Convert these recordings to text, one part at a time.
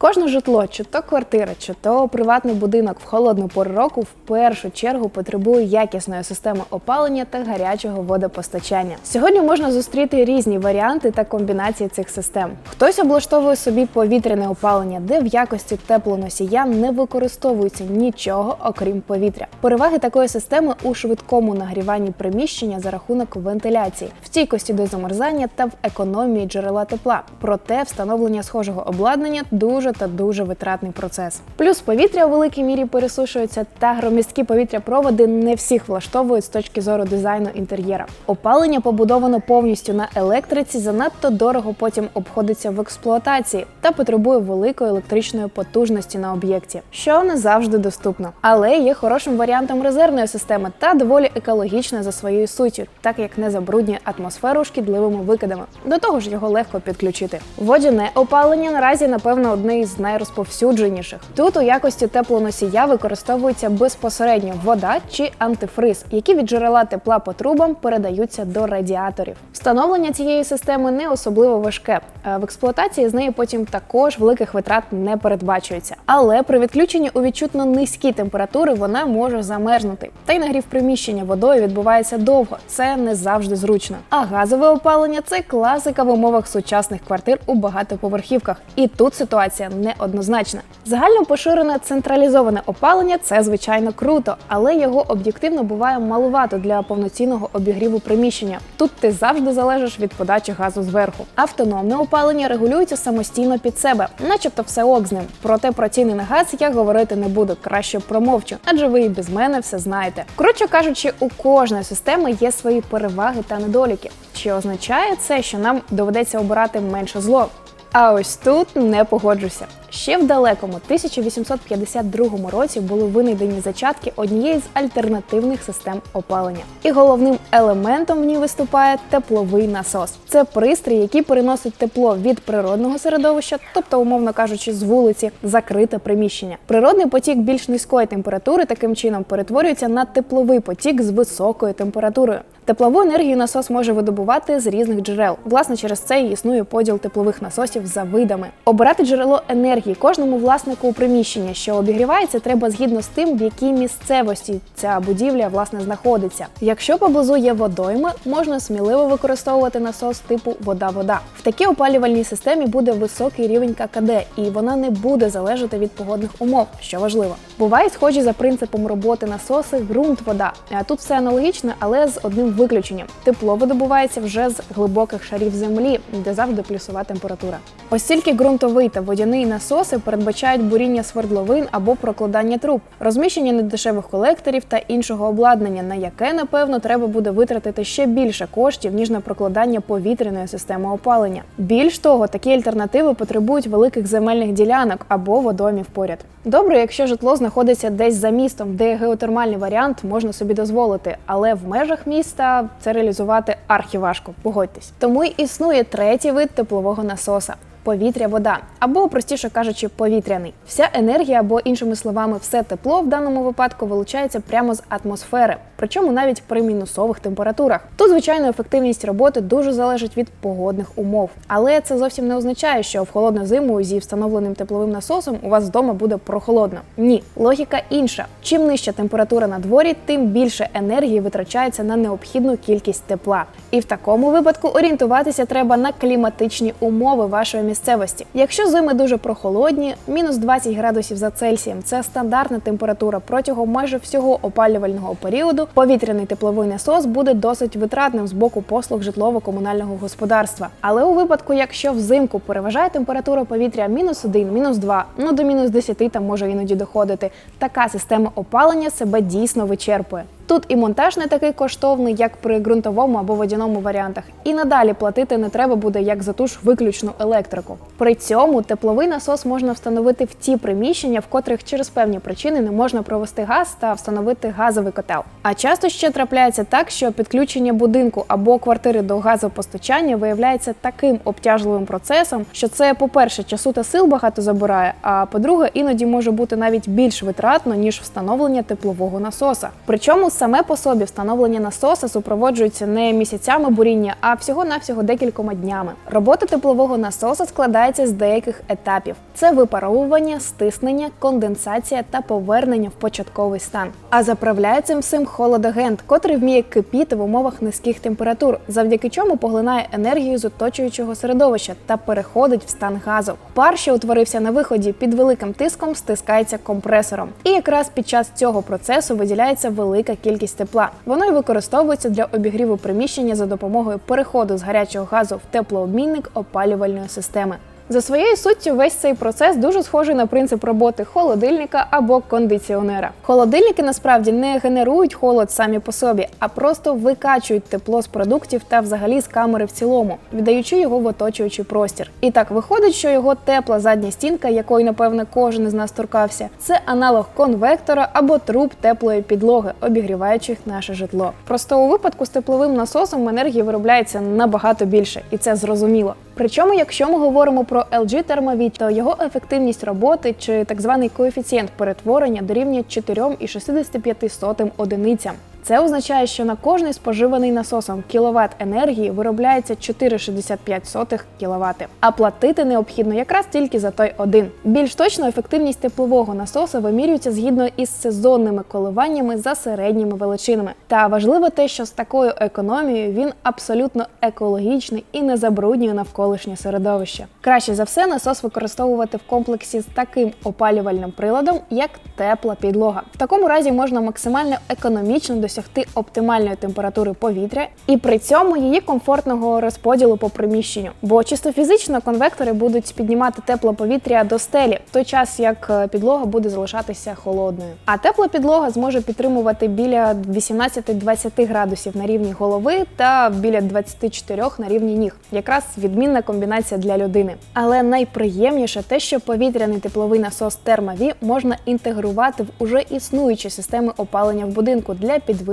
Кожне житло, чи то квартира, чи то приватний будинок в холодну пору року в першу чергу потребує якісної системи опалення та гарячого водопостачання. Сьогодні можна зустріти різні варіанти та комбінації цих систем. Хтось облаштовує собі повітряне опалення, де в якості теплоносія не використовується нічого окрім повітря. Переваги такої системи у швидкому нагріванні приміщення за рахунок вентиляції, в стійкості до замерзання та в економії джерела тепла. Проте встановлення схожого обладнання дуже та дуже витратний процес. Плюс повітря у великій мірі пересушується, та громісткі повітряпроводи не всіх влаштовують з точки зору дизайну інтер'єра. Опалення побудовано повністю на електриці, занадто дорого потім обходиться в експлуатації та потребує великої електричної потужності на об'єкті, що не завжди доступно, але є хорошим варіантом резервної системи та доволі екологічна за своєю суттю, так як не забруднює атмосферу шкідливими викидами. До того ж, його легко підключити. Водяне опалення наразі, напевно, одне із найрозповсюдженіших. Тут у якості теплоносія використовується безпосередньо вода чи антифриз, які від джерела тепла по трубам передаються до радіаторів. Встановлення цієї системи не особливо важке. Е, В експлуатації з нею потім також великих витрат не передбачується. Але при відключенні у відчутно низькі температури вона може замерзнути. Та й нагрів приміщення водою відбувається довго. Це не завжди зручно. А газове опалення це класика в умовах сучасних квартир у багатоповерхівках. І тут ситуація неоднозначна. Загально поширене централізоване опалення це звичайно круто, але його об'єктивно буває малувато для повноцінного обігріву приміщення. Тут ти завжди залежиш від подачі газу зверху. Автономне опалення регулюється самостійно під себе, начебто все ок з ним. Проте про ціни на газ я говорити не буду, краще промовчу, адже ви і без мене все знаєте. Коротше кажучи, у кожної системи є свої переваги та недоліки. Чи означає це, що нам доведеться обирати менше зло? А ось тут не погоджуся. Ще в далекому 1852 році були винайдені зачатки однієї з альтернативних систем опалення. І головним елементом в ній виступає тепловий насос. Це пристрій, який переносить тепло від природного середовища, тобто, умовно кажучи, з вулиці, закрите приміщення. Природний потік більш низької температури таким чином перетворюється на тепловий потік з високою температурою. Теплову енергію насос може видобувати з різних джерел. Власне, через це і існує поділ теплових насосів за видами. Обирати джерело енергії кожному власнику приміщення, що обігрівається, треба згідно з тим, в якій місцевості ця будівля власне знаходиться. Якщо поблизу є водойми, можна сміливо використовувати насос типу вода-вода. В такій опалювальній системі буде високий рівень ККД, і вона не буде залежати від погодних умов, що важливо. Бувають схожі за принципом роботи насоси ґрунт-вода. А тут все аналогічно, але з одним виключенням. Тепло видобувається вже з глибоких шарів землі, де завжди плюсова температура. Ось ґрунтовий та водяний насоси передбачають буріння свердловин або прокладання труб, розміщення недешевих колекторів та іншого обладнання, на яке напевно треба буде витратити ще більше коштів ніж на прокладання повітряної системи опалення. Більш того, такі альтернативи потребують великих земельних ділянок або водоймів поряд. Добре, якщо житло знаходиться десь за містом, де геотермальний варіант можна собі дозволити, але в межах міста це реалізувати архіважко, погодьтесь. Тому й існує третій вид теплового насоса. Повітря, вода, або простіше кажучи, повітряний. Вся енергія, або іншими словами, все тепло в даному випадку вилучається прямо з атмосфери, причому навіть при мінусових температурах. Тут, звичайно, ефективність роботи дуже залежить від погодних умов, але це зовсім не означає, що в холодну зиму зі встановленим тепловим насосом у вас вдома буде прохолодно. Ні, логіка інша. Чим нижча температура на дворі, тим більше енергії витрачається на необхідну кількість тепла. І в такому випадку орієнтуватися треба на кліматичні умови вашої місцевості. Якщо зими дуже прохолодні, мінус 20 градусів за Цельсієм це стандартна температура протягом майже всього опалювального періоду. Повітряний тепловий насос буде досить витратним з боку послуг житлово-комунального господарства. Але у випадку, якщо взимку переважає температура повітря мінус 1, мінус 2, ну до мінус 10 там може іноді доходити, така система опалення себе дійсно вичерпує. Тут і монтаж не такий коштовний, як при ґрунтовому або водяному варіантах, і надалі платити не треба буде як за ту ж виключну електрику. При цьому тепловий насос можна встановити в ті приміщення, в котрих через певні причини не можна провести газ та встановити газовий котел. А часто ще трапляється так, що підключення будинку або квартири до газопостачання виявляється таким обтяжливим процесом, що це, по-перше, часу та сил багато забирає. А по-друге, іноді може бути навіть більш витратно ніж встановлення теплового насоса. Причому саме по собі встановлення насоса супроводжується не місяцями буріння, а всього-навсього декількома днями. Робота теплового насоса складається з деяких етапів: це випаровування, стиснення, конденсація та повернення в початковий стан. А заправляє цим всім холодагент, котрий вміє кипіти в умовах низьких температур, завдяки чому поглинає енергію з оточуючого середовища та переходить в стан газу. Пар, що утворився на виході під великим тиском, стискається компресором. І якраз під час цього процесу виділяється велика кількість тепла. Воно й використовується для обігріву приміщення за допомогою переходу з гарячого газу в теплообмінник опалювальної системи. За своєю суттю, весь цей процес дуже схожий на принцип роботи холодильника або кондиціонера. Холодильники насправді не генерують холод самі по собі, а просто викачують тепло з продуктів та взагалі з камери в цілому, віддаючи його в оточуючий простір. І так виходить, що його тепла задня стінка, якої напевне кожен із нас торкався, це аналог конвектора або труб теплої підлоги, обігріваючих наше житло. Просто у випадку з тепловим насосом енергії виробляється набагато більше, і це зрозуміло. Причому, якщо ми говоримо про LG Thermові, то його ефективність роботи чи так званий коефіцієнт перетворення дорівнює 4,65 одиницям. Це означає, що на кожний споживаний насосом кіловат енергії виробляється 4,65 кВт, а платити необхідно якраз тільки за той один. Більш точно ефективність теплового насоса вимірюється згідно із сезонними коливаннями за середніми величинами. Та важливо те, що з такою економією він абсолютно екологічний і не забруднює навколишнє середовище. Краще за все насос використовувати в комплексі з таким опалювальним приладом, як тепла підлога. В такому разі можна максимально економічно досягти оптимальної температури повітря і при цьому її комфортного розподілу по приміщенню. Бо чисто фізично конвектори будуть піднімати тепле повітря до стелі, в той час як е, підлога буде залишатися холодною. А тепла підлога зможе підтримувати біля 18-20 градусів на рівні голови та біля 24 на рівні ніг. Якраз відмінна комбінація для людини. Але найприємніше те, що повітряний тепловий насос термові можна інтегрувати в уже існуючі системи опалення в будинку для підвищення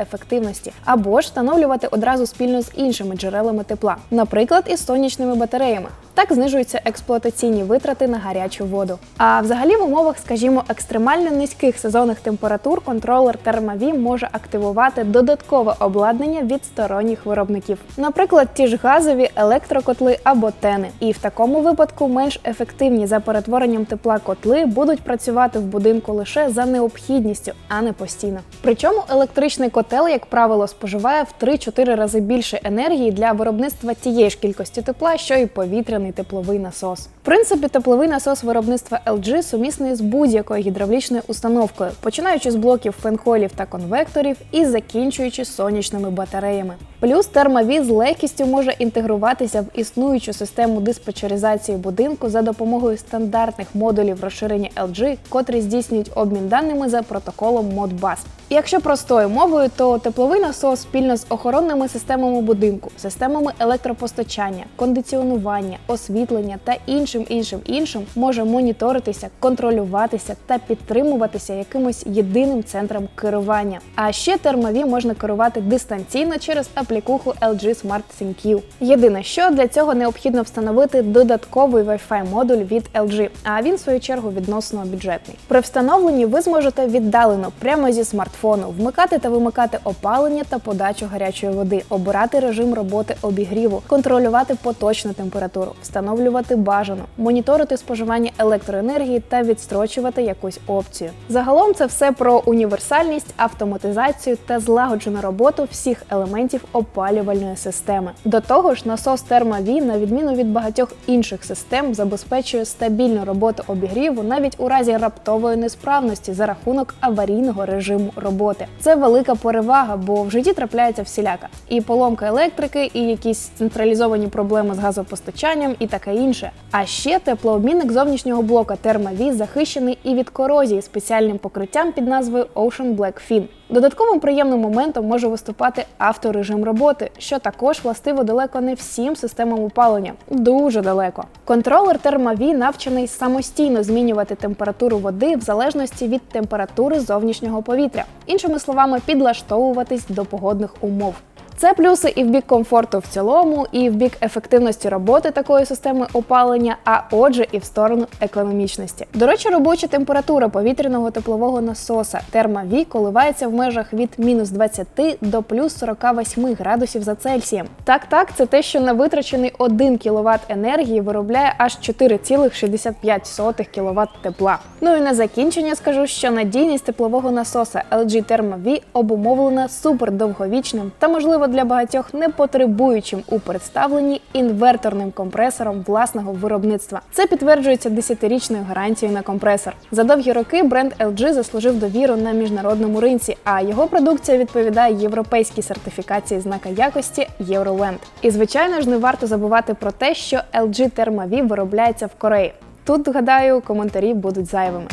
ефективності, або ж встановлювати одразу спільно з іншими джерелами тепла, наприклад, із сонячними батареями. Так знижуються експлуатаційні витрати на гарячу воду. А взагалі в умовах, скажімо, екстремально низьких сезонних температур контролер Thermavі може активувати додаткове обладнання від сторонніх виробників, наприклад, ті ж газові електрокотли або тени. І в такому випадку менш ефективні за перетворенням тепла котли будуть працювати в будинку лише за необхідністю, а не постійно. Причому електричний котел, як правило, споживає в 3-4 рази більше енергії для виробництва тієї ж кількості тепла, що і повітряний тепловий насос. В принципі, тепловий насос виробництва LG сумісний з будь-якою гідравлічною установкою, починаючи з блоків фенхолів та конвекторів і закінчуючи сонячними батареями. Плюс термовіз з легкістю може інтегруватися в існуючу систему диспетчеризації будинку за допомогою стандартних модулів розширення LG, котрі здійснюють обмін даними за протоколом Modbus. Якщо простою мовою, то тепловий насос спільно з охоронними системами будинку, системами електропостачання, кондиціонування, освітлення та іншим іншим іншим може моніторитися, контролюватися та підтримуватися якимось єдиним центром керування. А ще термові можна керувати дистанційно через аплікуху LG Smart ThinQ. Єдине, що для цього необхідно встановити додатковий Wi-Fi модуль від LG, а він в свою чергу відносно бюджетний. При встановленні ви зможете віддалено прямо зі смартфону вмикати та вимикати опалення та подачу гарячої води, обирати режим роботи обігріву, контролювати поточну температуру, встановлювати бажану, моніторити споживання електроенергії та відстрочувати якусь опцію. Загалом це все про універсальність, автоматизацію та злагоджену роботу всіх елементів опалювальної системи. До того ж, насос термові, на відміну від багатьох інших систем, забезпечує стабільну роботу обігріву навіть у разі раптової несправності за рахунок аварійного режиму роботи. Це велика перевага, бо в житті трапляється всіляка. І поломка електрики, і якісь централізовані проблеми з газопостачанням, і таке інше. А ще теплообмінник зовнішнього блока термові захищений і від корозії спеціальним покриттям під назвою Ocean Black Fin. Додатковим приємним моментом може виступати авторежим роботи, що також властиво далеко не всім системам опалення. Дуже далеко. Контролер термові навчений самостійно змінювати температуру води в залежності від температури зовнішнього повітря, іншими словами, підлаштовуватись до погодних умов. Це плюси і в бік комфорту в цілому, і в бік ефективності роботи такої системи опалення, а отже, і в сторону економічності. До речі, робоча температура повітряного теплового насоса термові коливається в межах від мінус 20 до плюс 48 градусів за Цельсієм. Так, так, це те, що на витрачений 1 кВт енергії виробляє аж 4,65 кВт тепла. Ну і на закінчення скажу, що надійність теплового насоса LG Thermo-V обумовлена супердовговічним та, можливо, для багатьох не потребуючим у представленні інверторним компресором власного виробництва. Це підтверджується 10-річною гарантією на компресор. За довгі роки бренд LG заслужив довіру на міжнародному ринці, а його продукція відповідає європейській сертифікації знака якості Euroland. І звичайно ж не варто забувати про те, що LG Thermo-V виробляється в Кореї. Тут, гадаю, коментарі будуть зайвими.